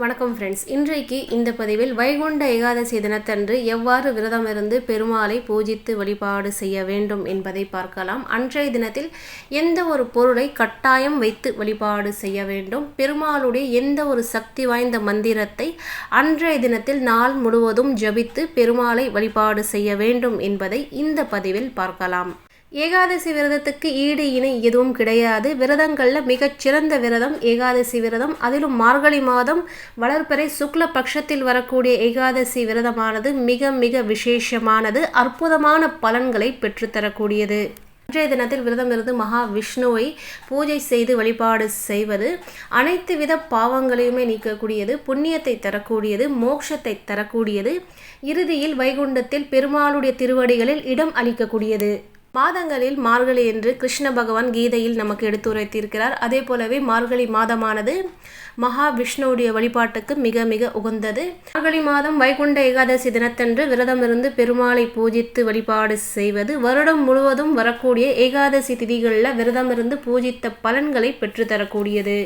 வணக்கம் ஃப்ரெண்ட்ஸ் இன்றைக்கு இந்த பதிவில் வைகுண்ட ஏகாதசி தினத்தன்று எவ்வாறு விரதம் இருந்து பெருமாளை பூஜித்து வழிபாடு செய்ய வேண்டும் என்பதை பார்க்கலாம். அன்றைய தினத்தில் எந்த ஒரு பொருளை கட்டாயம் வைத்து வழிபாடு செய்ய வேண்டும்? பெருமாளுடைய எந்த ஒரு சக்தி வாய்ந்த மந்திரத்தை அன்றைய தினத்தில் நாள் முழுவதும் ஜபித்து பெருமாளை வழிபாடு செய்ய வேண்டும் என்பதை இந்த பதிவில் பார்க்கலாம். ஏகாதசி விரதத்துக்கு ஈடு இணை எதுவும் கிடையாது. விரதங்களில் மிகச்சிறந்த விரதம் ஏகாதசி விரதம். அதிலும் மார்கழி மாதம் வளர்ப்பறை சுக்ல பட்சத்தில் வரக்கூடிய ஏகாதசி விரதமானது மிக மிக விசேஷமானது. அற்புதமான பலன்களை பெற்றுத்தரக்கூடியது. இன்றைய தினத்தில் விரதம் இருந்து மகா விஷ்ணுவை பூஜை செய்து வழிபாடு செய்வது அனைத்து வித பாவங்களையுமே நீக்கக்கூடியது. புண்ணியத்தை தரக்கூடியது மோட்சத்தை தரக்கூடியது. இறுதியில் வைகுண்டத்தில் பெருமாளுடைய திருவடிகளில் இடம் அளிக்கக்கூடியது. மாதங்களில் மார்கழி என்று கிருஷ்ண பகவான் கீதையில் நமக்கு எடுத்துரைத்திருக்கிறார். அதே போலவே மார்கழி மாதமானது மகா விஷ்ணுவுடைய வழிபாட்டுக்கு மிக மிக உகந்தது. மார்கழி மாதம் வைகுண்ட ஏகாதசி தினத்தன்று விரதமிருந்து பெருமாளை பூஜித்து வழிபாடு செய்வது வருடம் முழுவதும் வரக்கூடிய ஏகாதசி திதிகளில் விரதமிருந்து பூஜித்த பலன்களை பெற்றுத்தரக்கூடியது.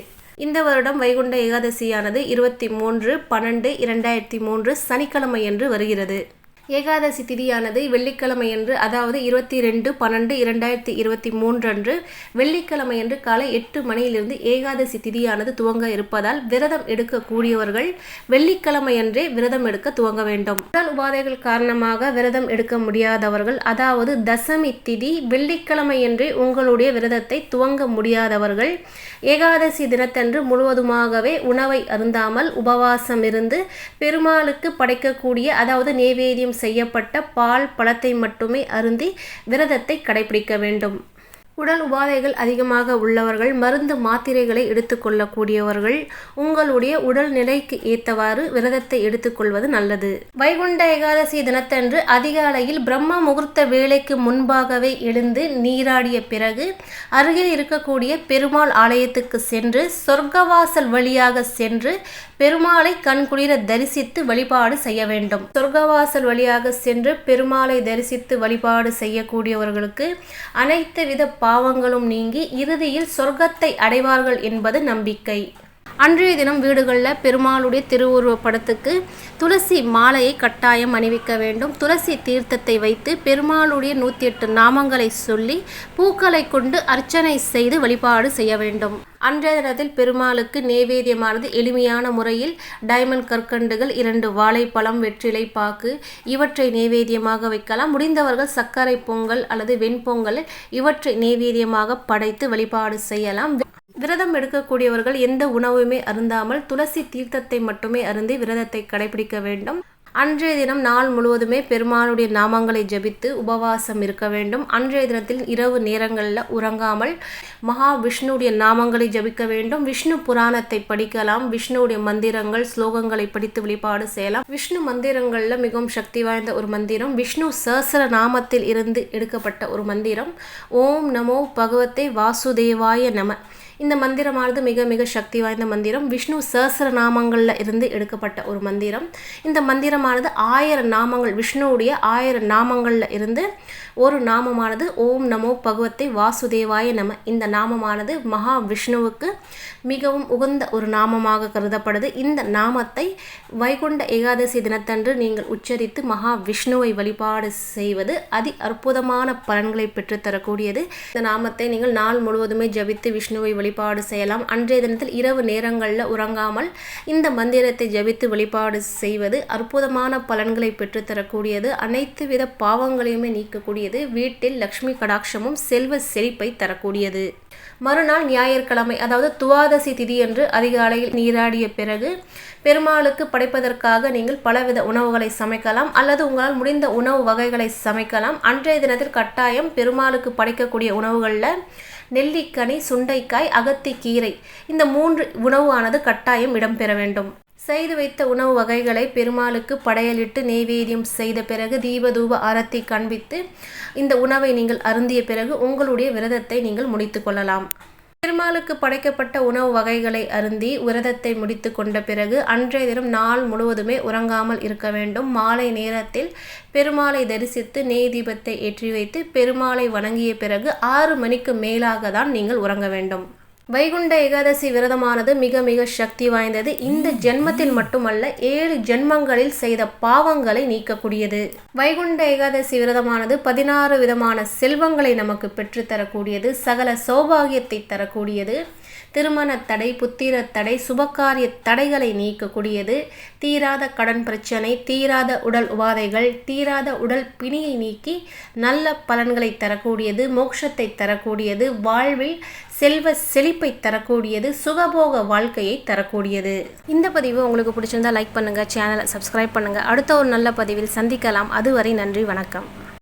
இந்த வருடம் வைகுண்ட ஏகாதசியானது இருபத்தி மூன்று பன்னெண்டு இரண்டாயிரத்தி மூன்று சனிக்கிழமை என்று வருகிறது. ஏகாதசி திதியானது வெள்ளிக்கிழமையன்று அதாவது இருபத்தி ரெண்டு பன்னெண்டு இரண்டாயிரத்தி இருபத்தி மூன்று அன்று வெள்ளிக்கிழமையன்று காலை எட்டு மணியிலிருந்து ஏகாதசி திதியானது துவங்க இருப்பதால் விரதம் எடுக்கக்கூடியவர்கள் வெள்ளிக்கிழமையன்றே விரதம் எடுக்க துவங்க வேண்டும். உடல் உபாதைகள் காரணமாக விரதம் எடுக்க முடியாதவர்கள் அதாவது தசமி திதி வெள்ளிக்கிழமையன்றே உங்களுடைய விரதத்தை துவங்க முடியாதவர்கள். ஏகாதசி தினத்தன்று முழுவதுமாகவே உணவை அருந்தாமல் உபவாசம் இருந்து பெருமாளுக்கு படைக்கக்கூடிய அதாவது செய்யப்பட்ட பால் பழத்தை மட்டுமே அருந்தி விரதத்தை கடைபிடிக்க வேண்டும். உடல் உபாதைகள் அதிகமாக உள்ளவர்கள் மருந்து மாத்திரைகளை எடுத்துக்கொள்ளக்கூடியவர்கள். உங்களுடைய உடல் நிலைக்கு ஏற்றவாறு விரதத்தை எடுத்துக்கொள்வது நல்லது. வைகுண்ட ஏகாதசி தினத்தன்று அதிகாலையில் பிரம்ம முகூர்த்த வேலைக்கு முன்பாகவே எழுந்து நீராடிய பிறகு அருகில் இருக்கக்கூடிய பெருமாள் ஆலயத்துக்கு சென்று சொர்க்கவாசல் வழியாக சென்று பெருமாளை கண்குளிர தரிசித்து வழிபாடு செய்ய வேண்டும். சொர்க்கவாசல் வழியாக சென்று பெருமாளை தரிசித்து வழிபாடு செய்யக்கூடியவர்களுக்கு அனைத்து வித பாவங்களும் நீங்கி இறுதியில் சொர்க்கத்தை அடைவார்கள் என்பது நம்பிக்கை. அன்றைய தினம் வீடுகளில் பெருமாளுடைய திருவுருவப் படத்துக்கு துளசி மாலையை கட்டாயம் அணிவிக்க வேண்டும். துளசி தீர்த்தத்தை வைத்து பெருமாளுடைய நூற்றி எட்டு நாமங்களை சொல்லி பூக்களை கொண்டு அர்ச்சனை செய்து வழிபாடு செய்ய வேண்டும். அன்றைய தினத்தில் பெருமாளுக்கு நேவேத்தியமானது எளிமையான முறையில் டைமண்ட் கற்கண்டுகள் இரண்டு வாழைப்பழம் வெற்றிலை பாக்கு இவற்றை நேவேத்தியமாக வைக்கலாம். முடிந்தவர்கள் சர்க்கரை பொங்கல் அல்லது வெண்பொங்கல் இவற்றை நேவேத்தியமாக படைத்து வழிபாடு செய்யலாம். விரதம் எடுக்கக்கூடியவர்கள் எந்த உணவுமே அருந்தாமல் துளசி தீர்த்தத்தை மட்டுமே அருந்தி விரதத்தை கடைபிடிக்க வேண்டும். அன்றைய தினம் நாள் முழுவதுமே பெருமானுடைய நாமங்களை ஜபித்து உபவாசம் இருக்க வேண்டும். அன்றைய தினத்தில் இரவு நேரங்களில் உறங்காமல் மகா விஷ்ணுடைய நாமங்களை ஜபிக்க வேண்டும். விஷ்ணு புராணத்தை படிக்கலாம். விஷ்ணுடைய மந்திரங்கள் ஸ்லோகங்களை படித்து வழிபாடு செய்யலாம். விஷ்ணு மந்திரங்களில் மிகவும் சக்தி வாய்ந்த ஒரு மந்திரம். விஷ்ணு சஹசர நாமத்தில் இருந்து எடுக்கப்பட்ட ஒரு மந்திரம். ஓம் நமோ பகவத்தே வாசுதேவாய நம. இந்த மந்திரமானது மிக மிக சக்தி வாய்ந்த மந்திரம். விஷ்ணு சஹசிர நாமங்களில் இருந்து எடுக்கப்பட்ட ஒரு மந்திரம். இந்த மந்திரமானது ஆயிரம் நாமங்கள் விஷ்ணுவுடைய ஆயிரம் நாமங்களில் இருந்து ஒரு நாமமானது. ஓம் நமோ பகவத்தை வாசுதேவாய நம. இந்த நாமமானது மகா விஷ்ணுவுக்கு மிகவும் உகந்த ஒரு நாமமாக கருதப்படுது. இந்த நாமத்தை வைகுண்ட ஏகாதசி தினத்தன்று நீங்கள் உச்சரித்து மகா விஷ்ணுவை வழிபாடு செய்வது அதி அற்புதமான பலன்களை பெற்றுத்தரக்கூடியது. இந்த நாமத்தை நீங்கள் நாள் முழுவதுமே ஜபித்து விஷ்ணுவை வழிபாடு செய்யலாம். அன்றைய தினத்தில் இரவு நேரங்களில் உறங்காமல் இந்த மந்திரத்தை ஜபித்து வழிபாடு செய்வது அற்புதமான பலன்களை பெற்றுத்தரக்கூடியது. அனைத்து வித பாவங்களையுமே நீக்கக்கூடியது. வீட்டில் லக்ஷ்மி கடாட்சமும் செல்வ செழிப்பை தரக்கூடியது. மறுநாள் ஞாயிற்றுக்கிழமை அதாவது துவாதசி திதி என்று அதிகாலையில் நீராடிய பிறகு பெருமாளுக்கு படைப்பதற்காக நீங்கள் பலவித உணவுகளை சமைக்கலாம் அல்லது உங்களால் முடிந்த உணவு வகைகளை சமைக்கலாம். அன்றைய தினத்தில் கட்டாயம் பெருமாளுக்கு படைக்கக்கூடிய உணவுகளில் நெல்லிக்கனி சுண்டைக்காய் அகத்தி கீரை இந்த மூன்று உணவானது கட்டாயம் இடம்பெற வேண்டும். செய்து வைத்த உணவு வகைகளை பெருமாளுக்கு படையலிட்டு நெய்வேதியம் செய்த பிறகு தீபதூப ஆரத்தி காண்பித்து இந்த உணவை நீங்கள் அருந்திய பிறகு உங்களுடைய விரதத்தை நீங்கள் முடித்து கொள்ளலாம். பெருமாளுக்கு படைக்கப்பட்ட உணவு வகைகளை அருந்தி விரதத்தை முடித்து கொண்ட பிறகு அன்றைய தினம் நாள் முழுவதுமே உறங்காமல் இருக்க வேண்டும். மாலை நேரத்தில் பெருமாளை தரிசித்து நெய் தீபத்தை ஏற்றி வைத்து பெருமாளை வணங்கிய பிறகு ஆறு மணிக்கு மேலாக தான் நீங்கள் உறங்க வேண்டும். வைகுண்ட ஏகாதசி விரதமானது மிக மிக சக்தி வாய்ந்தது. இந்த ஜென்மத்தில் மட்டுமல்ல ஏழு ஜென்மங்களில் செய்த பாவங்களை நீக்கக்கூடியது. வைகுண்ட ஏகாதசி விரதமானது பதினாறு விதமான செல்வங்களை நமக்கு பெற்றுத்தரக்கூடியது. சகல சௌபாகியத்தை தரக்கூடியது. திருமண தடை புத்திர தடை சுபகாரிய தடைகளை நீக்கக்கூடியது. தீராத கடன் பிரச்சனை தீராத உடல் உபாதைகள் தீராத உடல் பிணியை நீக்கி நல்ல பலன்களை தரக்கூடியது மோட்சத்தை தரக்கூடியது வாழ்வில் செல்வ செழிப்பை தரக்கூடியது சுகபோக வாழ்க்கையை தரக்கூடியது. இந்த பதிவு உங்களுக்கு பிடிச்சிருந்தா லைக் பண்ணுங்கள் சேனலை சப்ஸ்கிரைப் பண்ணுங்க. அடுத்த ஒரு நல்ல பதிவில் சந்திக்கலாம். அதுவரை நன்றி வணக்கம்.